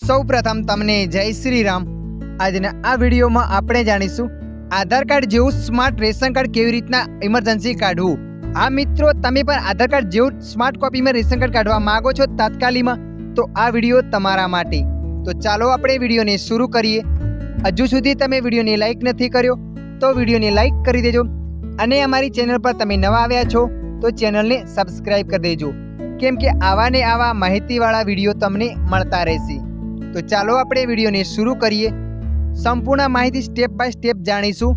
સૌ પ્રથમ તમને જય શ્રી રામ આજના આ વિડીયોમાં આપણે જાણીશું, આધાર કાર્ડ જેવું સ્માર્ટ રેશન કાર્ડ કેવી રીતના ઇમરજન્સી કાઢવું? આ મિત્રો, તમે પણ આધાર કાર્ડ જેવું સ્માર્ટ કોપીમાં રેશન કાર્ડ કાઢવા માંગો છો તાત્કાલિકમાં, તો આ વીડિયો તમારા માટે. તો ચાલો આપણે વિડીયોને શરૂ કરીએ. હજુ સુધી તમે વિડીયોને લાઈક નથી કર્યો, તો વિડીયોને લાઈક કરી દેજો. અને અમારી ચેનલ પર તમે નવા આવ્યા છો, તો ચેનલને સબસ્ક્રાઈબ કરી દેજો. કેમ કે આવા ને આવા માહિતીવાળા વીડિયો તમને મળતા રહેશે. તો ચાલો આપણે વિડીયોને શરૂ કરીએ. સંપૂર્ણ માહિતી સ્ટેપ બાય સ્ટેપ જાણીશું.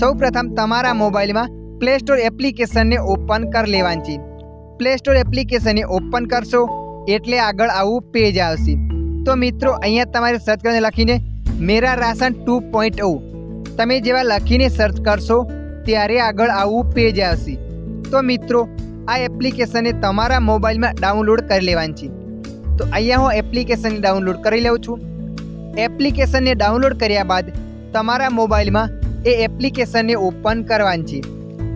સૌ પ્રથમ તમારા મોબાઈલમાં પ્લે સ્ટોર એપ્લિકેશનને ઓપન કરી લેવાની છે પ્લે સ્ટોર એપ્લિકેશનને ઓપન કરશો, એટલે આગળ આવું પેજ આવશે. તો મિત્રો, અહીંયા તમારે સર્ચ કરીને લખીને Mera ration two point O તમે જેવા લખીને સર્ચ કરશો, ત્યારે આગળ આવું પેજ આવશે. તો મિત્રો, આ એપ્લિકેશનને તમારા મોબાઈલમાં ડાઉનલોડ કરી લેવાની છે તો અહીંયા હું એપ્લિકેશન ડાઉનલોડ કરી લઉં છું. એપ્લિકેશનને ડાઉનલોડ કર્યા બાદ તમારા મોબાઈલમાં એ એપ્લિકેશનને ઓપન કરવાની છે.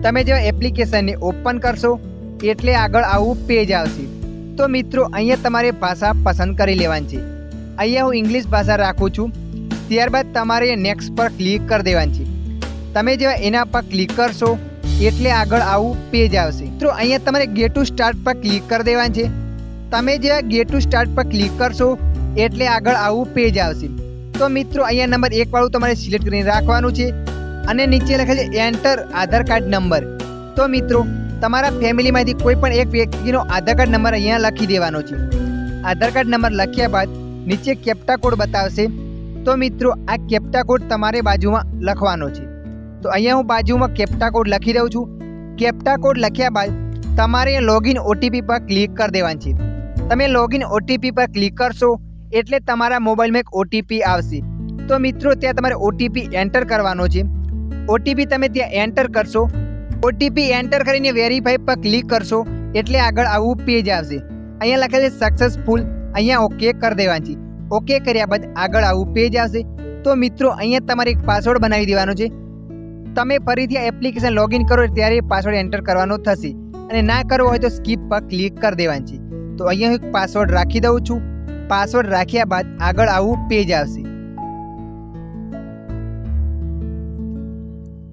તમે જેવા એપ્લિકેશનને ઓપન કરશો, એટલે આગળ આવું પેજ આવશે. તો મિત્રો, અહીંયા તમારે ભાષા પસંદ કરી લેવાની છે. અહીંયા હું ઇંગ્લિશ ભાષા રાખું છું. ત્યારબાદ તમારે નેક્સ્ટ પર ક્લિક કરી દેવાની છે. તમે જેવા એના પર ક્લિક કરશો, એટલે આગળ આવું પેજ આવશે. મિત્રો, અહીંયા તમારે ગેટ ટુ સ્ટાર્ટ પર ક્લિક કરી દેવાનું છે. તમે જે ગેટ ટુ સ્ટાર્ટ પર ક્લિક કરશો, એટલે આગળ આવું પેજ આવશે. તો મિત્રો, અહીંયા નંબર એક વાળું તમારે સિલેક્ટ કરીને રાખવાનું છે અને નીચે લખેલ છે એન્ટર આધાર કાર્ડ નંબર તો મિત્રો, તમારા ફેમિલીમાંથી કોઈ પણ એક વ્યક્તિનો આધાર કાર્ડ નંબર અહીંયા લખી દેવાનો છે. આધાર કાર્ડ નંબર લખ્યા બાદ નીચે કેપ્ટા કોડ બતાવશે. તો મિત્રો, આ કેપ્ટા કોડ તમારે બાજુમાં લખવાનો છે. તો અહીંયા હું બાજુમાં કેપ્ટા કોડ લખી દઉં છું. કેપ્ટા કોડ લખ્યા બાદ તમારે લોગિન ઓટીપી પર ક્લિક કરી દેવાનું છે. તમે લોગિન ઓટીપી પર ક્લિક કરશો, એટલે તમારા મોબાઈલમાં એક ઓટીપી આવશે. તો મિત્રો, ત્યાં તમારે ઓટીપી એન્ટર કરવાનો છે. ઓટીપી તમે ત્યાં એન્ટર કરશો. ઓટીપી એન્ટર કરીને વેરીફાઈ પર ક્લિક કરશો, એટલે આગળ આવું પેજ આવશે. અહીંયા લખેલ છે સક્સેસફુલ અહીંયા ઓકે કરી દેવાનું છે. ઓકે કર્યા બાદ આગળ આવું પેજ આવશે. તો મિત્રો, અહીંયા તમારે એક પાસવર્ડ બનાવી દેવાનો છે. તમે ફરીથી આ એપ્લિકેશન લોગિન કરો, ત્યારે પાસવર્ડ એન્ટર કરવાનો થશે. અને ના કરવો હોય તો સ્કીપ પર ક્લિક કરી દેવાનું છે. તો અહીંયા હું પાસવર્ડ રાખી દઉં છું. પાસવર્ડ રાખ્યા બાદ આગળ આવું પેજ આવશે.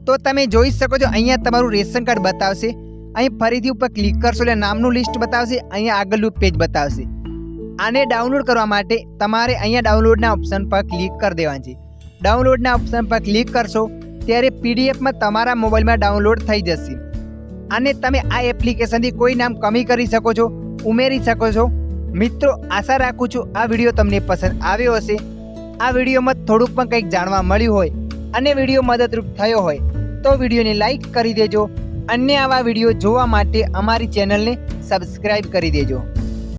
તો તમે જોઈ શકો છો, અહીંયા તમારું રેશન કાર્ડ બતાવશે. અહીં ફરીથી ઉપર ક્લિક કરશો એટલે નામનું લિસ્ટ બતાવશે, અહીંયા આગળનું પેજ બતાવશે. આને ડાઉનલોડ કરવા માટે તમારે અહીંયા ડાઉનલોડના ઓપ્શન પર ક્લિક કરી દેવાનું છે. ડાઉનલોડના ઓપ્શન પર ક્લિક કરશો, ત્યારે પીડીએફમાં તમારા મોબાઈલમાં ડાઉનલોડ થઈ જશે. અને તમે આ એપ્લિકેશનથી કોઈ નામ કમી કરી શકો છો. ઉમેરી શકો છો. મિત્રો, આશા રાખું છું આ વીડિયો તમને પસંદ આવ્યો હશે. આ વિડીયોમાં થોડુંક પણ કંઈક જાણવા મળ્યું હોય અને વીડિયો મદદરૂપ થયો હોય, તો વિડીયોને લાઈક કરી દેજો. અન્ય આવા વીડિયો જોવા માટે અમારી ચેનલને સબસ્ક્રાઈબ કરી દેજો.